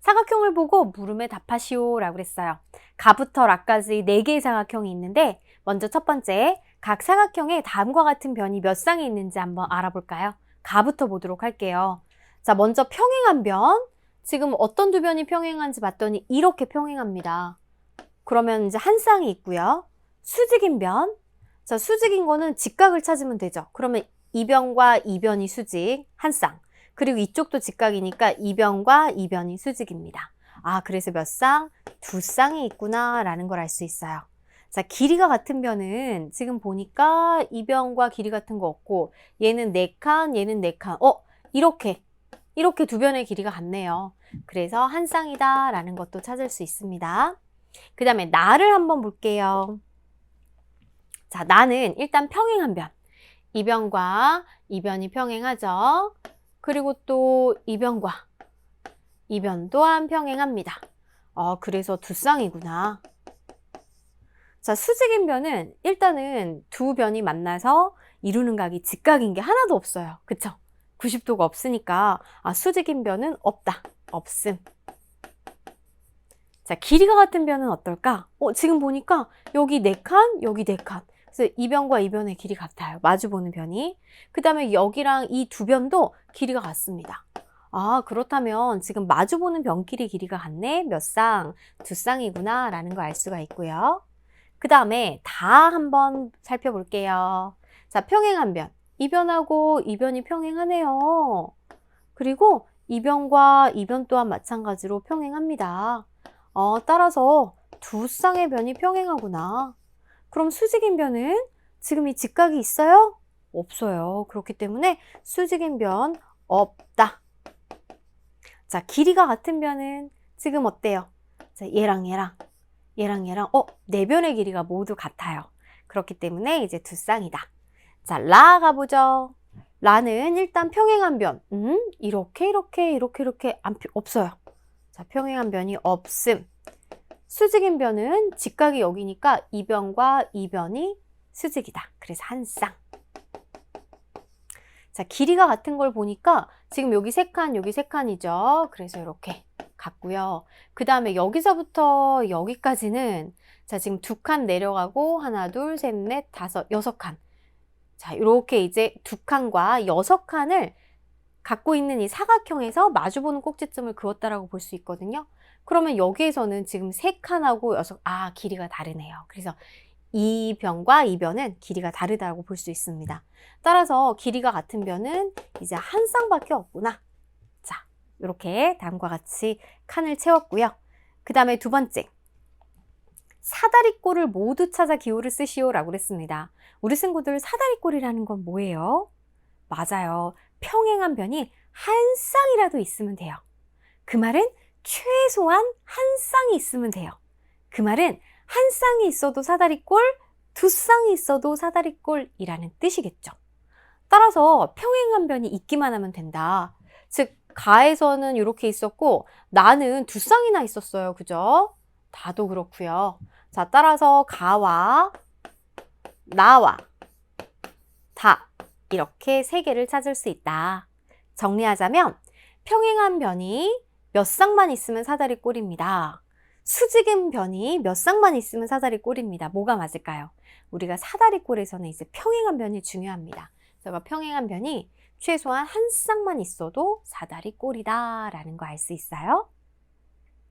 사각형을 보고 물음에 답하시오 라고 그랬어요. 가부터 라까지 4개의 사각형이 있는데 먼저 첫 번째 각 사각형에 다음과 같은 변이 몇 쌍이 있는지 한번 알아볼까요? 가부터 보도록 할게요. 자, 먼저 평행한 변. 지금 어떤 두 변이 평행한지 봤더니 이렇게 평행합니다. 그러면 이제 한 쌍이 있고요. 수직인 변. 자, 수직인 거는 직각을 찾으면 되죠. 그러면 이 변과 이 변이 수직, 한 쌍. 그리고 이쪽도 직각이니까 이 변과 이 변이 수직입니다. 아, 그래서 몇 쌍? 두 쌍이 있구나 라는 걸 알 수 있어요. 자, 길이가 같은 변은 지금 보니까 이 변과 길이 같은 거 없고 얘는 네 칸, 얘는 네 칸. 어, 이렇게 이렇게 두 변의 길이가 같네요. 그래서 한 쌍이다 라는 것도 찾을 수 있습니다. 그 다음에 나를 한번 볼게요. 자, 나는 일단 평행한 변. 이 변과 이 변이 평행하죠. 그리고 또 이 변과 이변 또한 평행합니다. 어, 그래서 두 쌍이구나. 자, 수직인 변은 일단은 두 변이 만나서 이루는 각이 직각인 게 하나도 없어요. 그쵸? 90도가 없으니까 아, 수직인 변은 없다. 없음. 자, 길이가 같은 변은 어떨까? 어, 지금 보니까 여기 네 칸, 여기 네 칸. 그래서 이 변과 이 변의 길이 같아요. 마주보는 변이. 그 다음에 여기랑 이 두 변도 길이가 같습니다. 아, 그렇다면 지금 마주보는 변끼리 길이가 같네? 몇 쌍? 두 쌍이구나. 라는 거 알 수가 있고요. 그 다음에 다 한번 살펴볼게요. 자, 평행한 변. 이 변하고 이 변이 평행하네요. 그리고 이 변과 이 변 또한 마찬가지로 평행합니다. 어, 따라서 두 쌍의 변이 평행하구나. 그럼 수직인 변은 지금 이 직각이 있어요? 없어요. 그렇기 때문에 수직인 변 없다. 자, 길이가 같은 변은 지금 어때요? 자, 얘랑 얘랑 얘랑 얘랑 어, 네 변의 길이가 모두 같아요. 그렇기 때문에 이제 두 쌍이다. 자, 라 가보죠. 라는 일단 평행한 변. 음, 이렇게 이렇게 이렇게 이렇게 안, 없어요. 자, 평행한 변이 없음. 수직인 변은 직각이 여기니까 이 변과 이 변이 수직이다. 그래서 한 쌍. 자, 길이가 같은 걸 보니까 지금 여기 세 칸, 여기 세 칸이죠. 그래서 이렇게 같고요. 그 다음에 여기서부터 여기까지는 자, 지금 두 칸 내려가고 하나, 둘, 셋, 넷, 다섯, 여섯 칸. 자, 이렇게 이제 두 칸과 여섯 칸을 갖고 있는 이 사각형에서 마주보는 꼭지점을 그었다라고 볼 수 있거든요. 그러면 여기에서는 지금 세 칸하고 여섯, 아, 길이가 다르네요. 그래서 이 변과 이 변은 길이가 다르다고 볼 수 있습니다. 따라서 길이가 같은 변은 이제 한 쌍밖에 없구나. 자, 이렇게 다음과 같이 칸을 채웠고요. 그 다음에 두 번째. 사다리꼴을 모두 찾아 기호를 쓰시오라고 그랬습니다. 우리 친구들 사다리꼴이라는 건 뭐예요? 맞아요. 평행한 변이 한 쌍이라도 있으면 돼요. 그 말은 최소한 한 쌍이 있으면 돼요. 그 말은 한 쌍이 있어도 사다리꼴, 두 쌍이 있어도 사다리꼴이라는 뜻이겠죠. 따라서 평행한 변이 있기만 하면 된다. 즉, 가에서는 이렇게 있었고, 나는 두 쌍이나 있었어요. 그죠? 다도 그렇고요. 자, 따라서 가와 나와 다 이렇게 세 개를 찾을 수 있다. 정리하자면 평행한 변이 몇 쌍만 있으면 사다리 꼴입니다. 수직인 변이 몇 쌍만 있으면 사다리 꼴입니다. 뭐가 맞을까요? 우리가 사다리 꼴에서는 이제 평행한 변이 중요합니다. 제가 평행한 변이 최소한 한 쌍만 있어도 사다리 꼴이다 라는 거 알 수 있어요.